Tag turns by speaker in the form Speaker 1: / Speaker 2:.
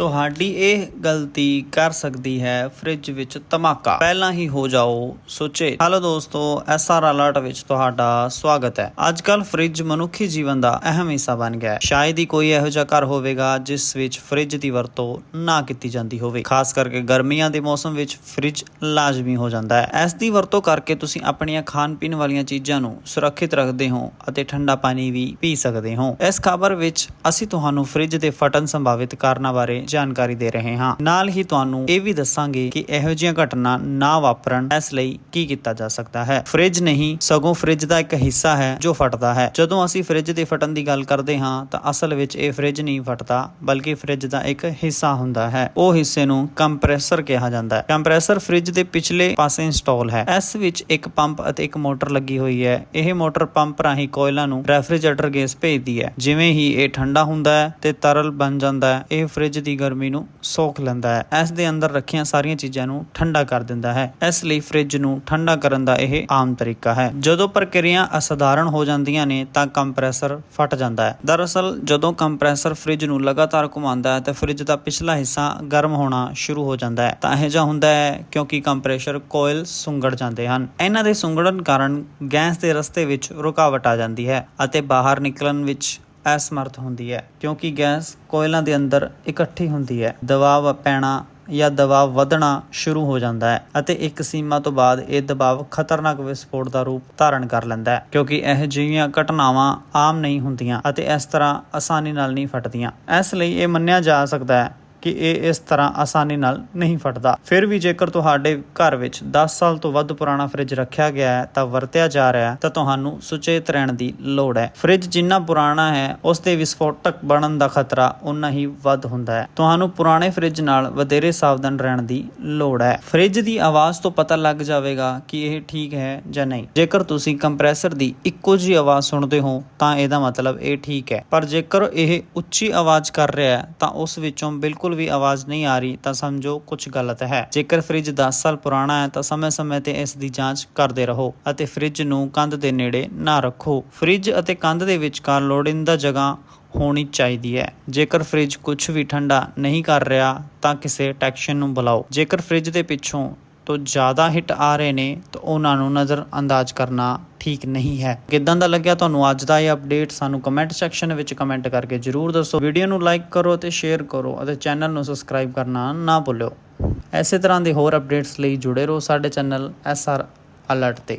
Speaker 1: ਤੁਹਾਡੀ ਇਹ ਗਲਤੀ ਕਰ ਸਕਦੀ ਹੈ ਫ੍ਰਿਜ ਵਿੱਚ ਧਮਾਕਾ। ਪਹਿਲਾਂ ਹੀ ਹੋ ਜਾਓ ਸੁਚੇਤ ਹੈਲੋ ਦੋਸਤੋ ਐਸਆਰ ਅਲਰਟ ਵਿੱਚ ਤੁਹਾਡਾ ਸਵਾਗਤ ਹੈ। ਅੱਜ ਕੱਲ ਫ੍ਰਿਜ ਮਨੁੱਖੀ ਜੀਵਨ ਦਾ ਅਹਿਮ ਹਿੱਸਾ ਬਣ ਗਿਆ ਹੈ। ਸ਼ਾਇਦ ਹੀ ਕੋਈ ਇਹੋ ਜਿਹਾ ਘਰ ਹੋਵੇਗਾ ਜਿਸ ਵਿੱਚ ਫ੍ਰਿਜ ਦੀ ਵਰਤੋਂ ਨਾ ਕੀਤੀ ਜਾਂਦੀ ਹੋਵੇ। ਖਾਸ ਕਰਕੇ ਗਰਮੀਆਂ ਦੇ ਮੌਸਮ ਵਿੱਚ ਫ੍ਰਿਜ ਲਾਜ਼ਮੀ ਹੋ ਜਾਂਦਾ ਹੈ। ਇਸ ਦੀ ਵਰਤੋਂ ਕਰਕੇ ਤੁਸੀਂ ਆਪਣੀਆਂ ਖਾਣ ਪੀਣ ਵਾਲੀਆਂ ਚੀਜ਼ਾਂ ਨੂੰ ਸੁਰੱਖਿਅਤ ਰੱਖਦੇ ਹੋ ਅਤੇ ਠੰਡਾ ਪਾਣੀ ਵੀ ਪੀ ਸਕਦੇ ਹੋ। ਇਸ ਖਬਰ ਵਿੱਚ ਅਸੀਂ ਤੁਹਾਨੂੰ ਫ੍ਰਿਜ ਦੇ ਫਟਣ ਸੰਭਾਵਿਤ ਕਾਰਨਾਂ ਬਾਰੇ ਜਾਣਕਾਰੀ ਦੇ ਰਹੇ ਹਾਂ। ਨਾਲ ਹੀ ਤੁਹਾਨੂੰ ਇਹ ਵੀ ਦੱਸਾਂਗੇ ਕਿ ਇਹੋ ਜਿਹੀਆਂ ਘਟਨਾ ਨਾ ਵਾਪਰਨ, ਇਸ ਲਈ ਕੀ ਕੀਤਾ ਜਾ ਸਕਦਾ ਹੈ। ਫ੍ਰਿਜ ਨਹੀਂ, ਸਗੋਂ ਫ੍ਰਿਜ ਦਾ ਇੱਕ ਹਿੱਸਾ ਹੈ ਜੋ ਫਟਦਾ ਹੈ। ਜਦੋਂ ਅਸੀਂ ਫ੍ਰਿਜ ਦੇ ਫਟਣ ਦੀ ਗੱਲ ਕਰਦੇ ਹਾਂ, ਤਾਂ ਅਸਲ ਵਿੱਚ ਇਹ ਫ੍ਰਿਜ ਨਹੀਂ ਫਟਦਾ, ਬਲਕਿ ਫ੍ਰਿਜ ਦਾ ਇੱਕ ਹਿੱਸਾ ਹੁੰਦਾ ਹੈ। ਉਹ ਹਿੱਸੇ ਨੂੰ ਕੰਪਰੈਸਰ ਕਿਹਾ ਜਾਂਦਾ ਹੈ। ਕੰਪਰੈਸਰ ਫ੍ਰਿਜ ਦੇ ਪਿਛਲੇ ਪਾਸੇ ਇੰਸਟਾਲ ਹੈ। ਇਸ ਵਿੱਚ ਇੱਕ ਪੰਪ ਅਤੇ ਇੱਕ ਮੋਟਰ ਲੱਗੀ ਹੋਈ ਹੈ। ਇਹ ਮੋਟਰ ਪੰਪ ਰਾਹੀਂ ਕੋਇਲਾਂ ਨੂੰ ਰੈਫ੍ਰਿਜਰੇਟਰ ਗੈਸ ਭੇਜਦੀ ਹੈ। ਜਿਵੇਂ ਹੀ ਇਹ ਠੰਡਾ ਹੁੰਦਾ ਹੈ ਤੇ ਤਰਲ ਬਣ ਜਾਂਦਾ ਹੈ, ਇਹ ਫ੍ਰਿਜ ਦੀ ਗਰਮੀ ਨੂੰ ਸੋਖ ਲੈਂਦਾ ਹੈ। ਇਸ ਦੇ ਅੰਦਰ ਰੱਖੀਆਂ ਸਾਰੀਆਂ ਚੀਜ਼ਾਂ ਨੂੰ ਠੰਡਾ ਕਰ ਦਿੰਦਾ ਹੈ। ਇਸ ਲਈ ਫ੍ਰਿਜ ਨੂੰ ਠੰਡਾ ਕਰਨ ਦਾ ਇਹ ਆਮ ਤਰੀਕਾ ਹੈ। ਜਦੋਂ ਪ੍ਰਕਿਰਿਆ ਅਸਧਾਰਨ ਹੋ ਜਾਂਦੀਆਂ ਨੇ ਤਾਂ ਕੰਪਰੈਸਰ ਫਟ ਜਾਂਦਾ ਹੈ। ਦਰਅਸਲ, ਜਦੋਂ ਕੰਪਰੈਸਰ ਫ੍ਰਿਜ ਨੂੰ ਲਗਾਤਾਰ ਘੁਮਾਉਂਦਾ ਹੈ ਤਾਂ ਫ੍ਰਿਜ ਦਾ ਪਿਛਲਾ ਹਿੱਸਾ ਗਰਮ ਹੋਣਾ ਸ਼ੁਰੂ ਹੋ ਜਾਂਦਾ ਹੈ, ਤਾਂ ਇਹ ਜਿਹਾ ਹੁੰਦਾ ਹੈ ਕਿਉਂਕਿ ਕੰਪਰੈਸਰ ਕੋਇਲ ਸੁੰਗੜ ਜਾਂਦੇ ਹਨ। ਇਹਨਾਂ ਦੇ ਸੁੰਗੜਨ ਕਾਰਨ ਗੈਸ ਦੇ ਰਸਤੇ ਵਿੱਚ ਰੁਕਾਵਟ ਆ ਜਾਂਦੀ ਹੈ ਅਤੇ ਬਾਹਰ ਨਿਕਲਣ ਵਿੱਚ ਅਸਮਰਥ ਹੁੰਦੀ ਹੈ, ਕਿਉਂਕਿ ਗੈਸ ਕੋਇਲਾਂ ਦੇ ਅੰਦਰ ਇਕੱਠੀ ਹੁੰਦੀ ਹੈ। ਦਬਾਅ ਪੈਣਾ ਜਾਂ ਦਬਾਅ ਵਧਣਾ ਸ਼ੁਰੂ ਹੋ ਜਾਂਦਾ ਹੈ ਅਤੇ ਇੱਕ ਸੀਮਾ ਤੋਂ ਬਾਅਦ ਇਹ ਦਬਾਅ ਖਤਰਨਾਕ ਵਿਸਫੋਟ ਦਾ ਰੂਪ ਧਾਰਨ ਕਰ ਲੈਂਦਾ ਹੈ, ਕਿਉਂਕਿ ਇਹ ਜਿਹੀਆਂ ਘਟਨਾਵਾਂ ਆਮ ਨਹੀਂ ਹੁੰਦੀਆਂ ਅਤੇ ਇਸ ਤਰ੍ਹਾਂ ਆਸਾਨੀ ਨਾਲ ਨਹੀਂ ਫਟਦੀਆਂ। ਇਸ ਲਈ ਇਹ ਮੰਨਿਆ ਜਾ ਸਕਦਾ ਹੈ ਕਿ ਇਹ ਇਸ ਤਰ੍ਹਾਂ ਆਸਾਨੀ ਨਾਲ ਨਹੀਂ ਫਟਦਾ। ਫਿਰ ਵੀ ਜੇਕਰ ਤੁਹਾਡੇ ਘਰ ਵਿੱਚ 10 ਸਾਲ ਤੋਂ ਵੱਧ ਪੁਰਾਣਾ ਫ੍ਰਿਜ ਰੱਖਿਆ ਗਿਆ ਹੈ ਤਾਂ ਵਰਤਿਆ ਜਾ ਰਿਹਾ ਹੈ, ਤਾਂ ਤੁਹਾਨੂੰ ਸੁਚੇਤ ਰਹਿਣ ਦੀ ਲੋੜ ਹੈ। ਫ੍ਰਿਜ ਜਿੰਨਾ ਪੁਰਾਣਾ ਹੈ, ਉਸ ਦੇ ਵਿਸਫੋਟਕ ਬਣਨ ਦਾ ਖਤਰਾ ਉਨਾ ਹੀ ਵੱਧ ਹੁੰਦਾ ਹੈ। ਤੁਹਾਨੂੰ ਪੁਰਾਣੇ ਫ੍ਰਿਜ ਨਾਲ ਵਧੇਰੇ ਸਾਵਧਾਨ ਰਹਿਣ ਦੀ ਲੋੜ ਹੈ। ਫ੍ਰਿਜ ਦੀ ਆਵਾਜ਼ ਤੋਂ ਪਤਾ ਲੱਗ ਜਾਵੇਗਾ ਕਿ ਇਹ ਠੀਕ ਹੈ ਜਾਂ ਨਹੀਂ। ਜੇਕਰ ਤੁਸੀਂ ਕੰਪਰੈਸਰ ਦੀ ਇੱਕੋ ਜਿਹੀ ਆਵਾਜ਼ ਸੁਣਦੇ ਹੋ, ਤਾਂ ਇਹਦਾ ਮਤਲਬ ਇਹ ਠੀਕ ਹੈ। ਪਰ ਜੇਕਰ ਇਹ ਉੱਚੀ ਆਵਾਜ਼ ਕਰ ਰਿਹਾ ਹੈ, ਤਾਂ ਉਸ ਵਿੱਚੋਂ ਬਿਲਕੁਲ ਵੀ ਆਵਾਜ਼ ਨਹੀਂ ਆ ਰਹੀ, ਤਾਂ ਸਮਝੋ ਕੁਝ ਗਲਤ ਹੈ। ਜੇਕਰ ਫ੍ਰਿਜ 10 ਸਾਲ ਪੁਰਾਣਾ ਹੈ, ਤਾਂ ਸਮੇਂ-ਸਮੇਂ ਤੇ ਇਸ ਦੀ ਜਾਂਚ ਕਰਦੇ ਰਹੋ ਅਤੇ ਫ੍ਰਿਜ ਨੂੰ ਕੰਧ ਦੇ ਨੇੜੇ ਨਾ ਰੱਖੋ। ਫ੍ਰਿਜ ਅਤੇ ਕੰਧ ਦੇ ਵਿਚਕਾਰ ਲੋੜੀਂਦਾ ਜਗ੍ਹਾ ਹੋਣੀ ਚਾਹੀਦੀ ਹੈ। ਜੇਕਰ ਫ੍ਰਿਜ ਕੁਝ ਵੀ ਠੰਡਾ ਨਹੀਂ ਕਰ ਰਿਹਾ, ਤਾਂ ਕਿਸੇ ਟੈਕਸ਼ਨ ਨੂੰ ਬੁਲਾਓ। ਜੇਕਰ ਫ੍ਰਿਜ ਦੇ ਪਿੱਛੋਂ ਤੋਂ ਜ਼ਿਆਦਾ ਹਿੱਟ ਆ ਰਹੇ ਨੇ, ਤਾਂ ਉਹਨਾਂ ਨੂੰ ਨਜ਼ਰ ਅੰਦਾਜ਼ ਕਰਨਾ ਠੀਕ ਨਹੀਂ ਹੈ। ਕਿਦਾਂ ਦਾ ਲੱਗਿਆ ਤੁਹਾਨੂੰ ਅੱਜ ਦਾ ਇਹ ਅਪਡੇਟ ਸਾਨੂੰ ਕਮੈਂਟ ਸੈਕਸ਼ਨ ਵਿੱਚ ਕਮੈਂਟ ਕਰਕੇ ਜਰੂਰ ਦੱਸੋ। ਵੀਡੀਓ ਨੂੰ ਲਾਈਕ ਕਰੋ ਅਤੇ ਸ਼ੇਅਰ ਕਰੋ ਅਤੇ ਚੈਨਲ ਨੂੰ ਸਬਸਕ੍ਰਾਈਬ ਕਰਨਾ ਨਾ ਭੁੱਲਿਓ। ਐਸੇ ਤਰ੍ਹਾਂ ਦੇ ਹੋਰ ਅਪਡੇਟਸ ਲਈ ਜੁੜੇ ਰਹੋ ਸਾਡੇ ਚੈਨਲ ਐਸਆਰ ਅਲਰਟ ਤੇ।